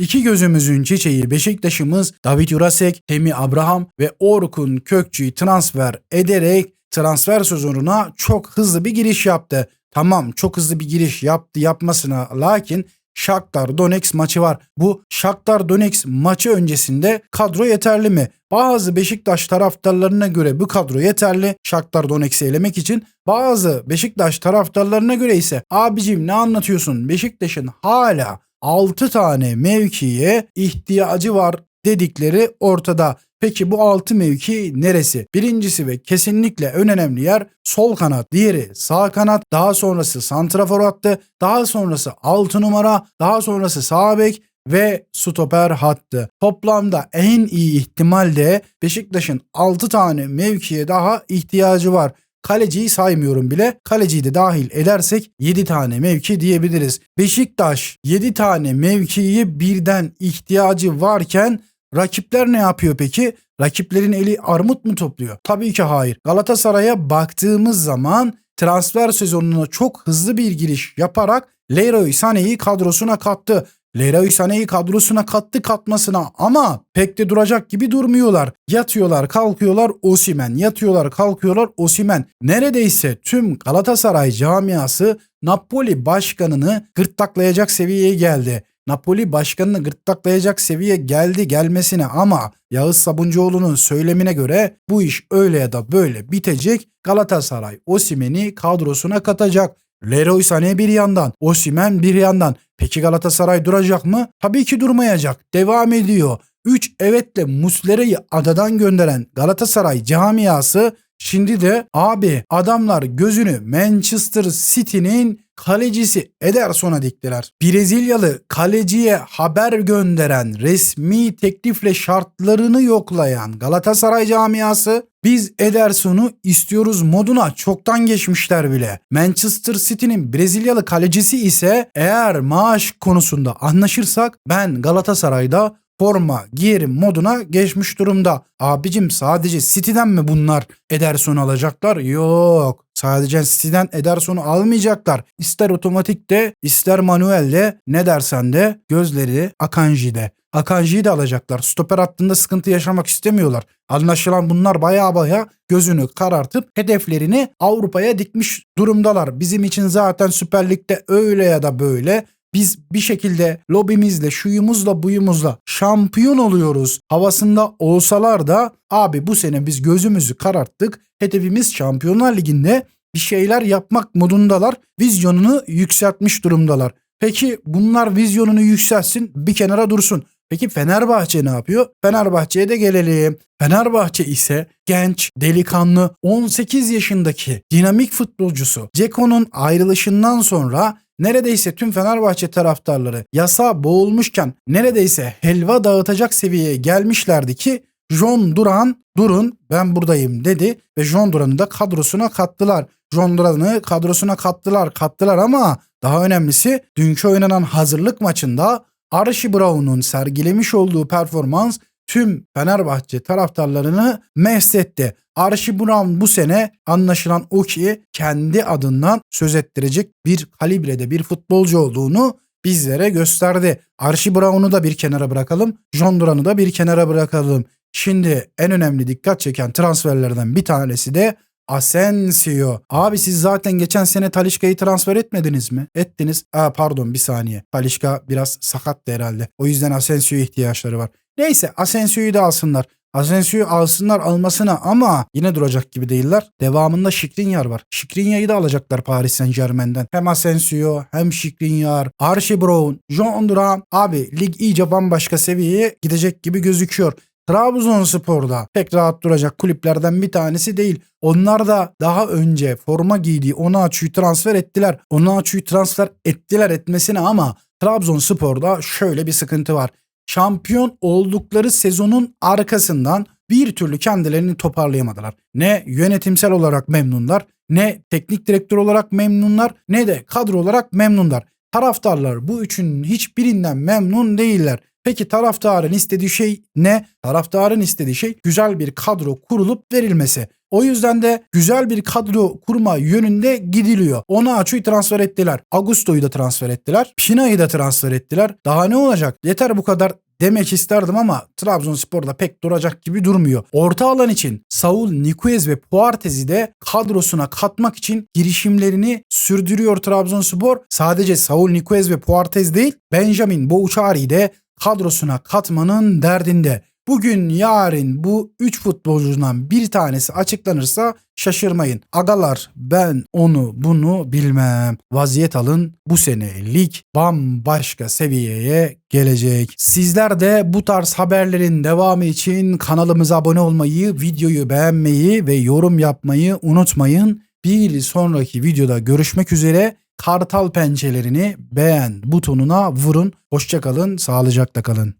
İki gözümüzün çiçeği Beşiktaş'ımız David Jurasek, Temi Abraham ve Orkun Kökçü'yü transfer ederek transfer sezonuna çok hızlı bir giriş yaptı. Tamam çok hızlı bir giriş yaptı yapmasına lakin Shakhtar Donetsk maçı var. Bu Shakhtar Donetsk maçı öncesinde kadro yeterli mi? Bazı Beşiktaş taraftarlarına göre bu kadro yeterli Shakhtar Donetsk'i elemek için. Bazı Beşiktaş taraftarlarına göre ise abicim ne anlatıyorsun? Beşiktaş'ın hala 6 tane mevkiye ihtiyacı var dedikleri ortada. Peki bu 6 mevki neresi? Birincisi ve kesinlikle en önemli yer sol kanat, diğeri sağ kanat, daha sonrası santrafor hattı, daha sonrası 6 numara, daha sonrası sağ bek ve stoper hattı. Toplamda en iyi ihtimalde Beşiktaş'ın 6 tane mevkiye daha ihtiyacı var. Kaleciyi saymıyorum bile. Kaleciyi de dahil edersek 7 tane mevki diyebiliriz. Beşiktaş 7 tane mevkiyi birden ihtiyacı varken rakipler ne yapıyor peki? Rakiplerin eli armut mu topluyor? Tabii ki hayır. Galatasaray'a baktığımız zaman transfer sezonuna çok hızlı bir giriş yaparak Leroy Sané'yi kadrosuna kattı. Leroy Sané'yi kadrosuna kattı katmasına ama pek de duracak gibi durmuyorlar. Yatıyorlar kalkıyorlar Osimen, yatıyorlar kalkıyorlar Osimen. Neredeyse tüm Galatasaray camiası Napoli başkanını gırtlaklayacak seviyeye geldi. Napoli başkanını gırtlaklayacak seviye geldi gelmesine ama Yağız Sabuncuoğlu'nun söylemine göre bu iş öyle ya da böyle bitecek. Galatasaray Osimen'i kadrosuna katacak. Leroy Sané bir yandan, Osimen bir yandan. Peki Galatasaray duracak mı? Tabii ki durmayacak. Devam ediyor. 3 evetle Muslera'yı adadan gönderen Galatasaray camiası şimdi de abi adamlar gözünü Manchester City'nin kalecisi Ederson'a diktiler. Brezilyalı kaleciye haber gönderen, resmi teklifle şartlarını yoklayan Galatasaray camiası biz Ederson'u istiyoruz moduna çoktan geçmişler bile. Manchester City'nin Brezilyalı kalecisi ise eğer maaş konusunda anlaşırsak ben Galatasaray'da forma giyerim moduna geçmiş durumda. Abicim sadece City'den mi bunlar Ederson alacaklar? Yok. Sadece City'den Ederson'u almayacaklar. İster otomatikte ister manuelde ne dersen de gözleri Akanji'de. Akanji'yi de alacaklar. Stoper hattında sıkıntı yaşamak istemiyorlar. Anlaşılan bunlar baya baya gözünü karartıp hedeflerini Avrupa'ya dikmiş durumdalar. Bizim için zaten Süper Lig'de öyle ya da böyle biz bir şekilde lobimizle, şuyumuzla, buyumuzla şampiyon oluyoruz havasında olsalar da abi bu sene biz gözümüzü kararttık. Hedefimiz Şampiyonlar Ligi'nde bir şeyler yapmak modundalar. Vizyonunu yükseltmiş durumdalar. Peki bunlar vizyonunu yükseltsin bir kenara dursun. Peki Fenerbahçe ne yapıyor? Fenerbahçe'ye de gelelim. Fenerbahçe ise genç, delikanlı, 18 yaşındaki dinamik futbolcusu Ceko'nun ayrılışından sonra neredeyse tüm Fenerbahçe taraftarları yasa boğulmuşken neredeyse helva dağıtacak seviyeye gelmişlerdi ki John Duran durun ben buradayım dedi ve John Duran'ı da kadrosuna kattılar. John Duran'ı kadrosuna kattılar kattılar ama daha önemlisi dünkü oynanan hazırlık maçında Archie Brown'un sergilemiş olduğu performans tüm Fenerbahçe taraftarlarını mest etti. Archie Brown bu sene anlaşılan o ki kendi adından söz ettirecek bir kalibrede bir futbolcu olduğunu bizlere gösterdi. Archie Brown'u da bir kenara bırakalım. John Duran'ı da bir kenara bırakalım. Şimdi en önemli dikkat çeken transferlerden bir tanesi de Asensio. Abi siz zaten geçen sene Talişka'yı transfer etmediniz mi? Ettiniz. Aa pardon bir saniye. Talişka biraz sakattı herhalde. O yüzden Asensio'ya ihtiyaçları var. Neyse Asensio'yu da alsınlar. Asensio'yu alsınlar almasına ama yine duracak gibi değiller. Devamında Şikrinyar var. Şikrinyar'ı da alacaklar Paris Saint Germain'den. Hem Asensio hem Şikrinyar, Archie Brown, John Duran. Abi lig iyice bambaşka seviyeye gidecek gibi gözüküyor. Trabzonspor'da pek rahat duracak kulüplerden bir tanesi değil. Onlar da daha önce forma giydiği Onaçu'yu transfer ettiler. Onaçu'yu transfer ettiler etmesine ama Trabzonspor'da şöyle bir sıkıntı var. Şampiyon oldukları sezonun arkasından bir türlü kendilerini toparlayamadılar. Ne yönetimsel olarak memnunlar, ne teknik direktör olarak memnunlar, ne de kadro olarak memnunlar. Taraftarlar bu üçünün hiçbirinden memnun değiller. Peki taraftarın istediği şey ne? Taraftarın istediği şey güzel bir kadro kurulup verilmesi. O yüzden de güzel bir kadro kurma yönünde gidiliyor. Onaçu'yu transfer ettiler. Augusto'yu da transfer ettiler. Pina'yı da transfer ettiler. Daha ne olacak? Yeter bu kadar demek isterdim ama Trabzonspor'da pek duracak gibi durmuyor. Orta alan için Saul Niguez ve Puartez'i de kadrosuna katmak için girişimlerini sürdürüyor Trabzonspor. Sadece Saul Niguez ve Puartez değil Benjamin Bouchari'yi de kadrosuna katmanın derdinde. Bugün yarın bu 3 futbolcudan bir tanesi açıklanırsa şaşırmayın. Agalar ben onu bunu bilmem. Vaziyet alın bu sene lig bambaşka seviyeye gelecek. Sizler de bu tarz haberlerin devamı için kanalımıza abone olmayı, videoyu beğenmeyi ve yorum yapmayı unutmayın. Bir sonraki videoda görüşmek üzere. Kartal pençelerini beğen butonuna vurun. Hoşçakalın, sağlıcakla kalın.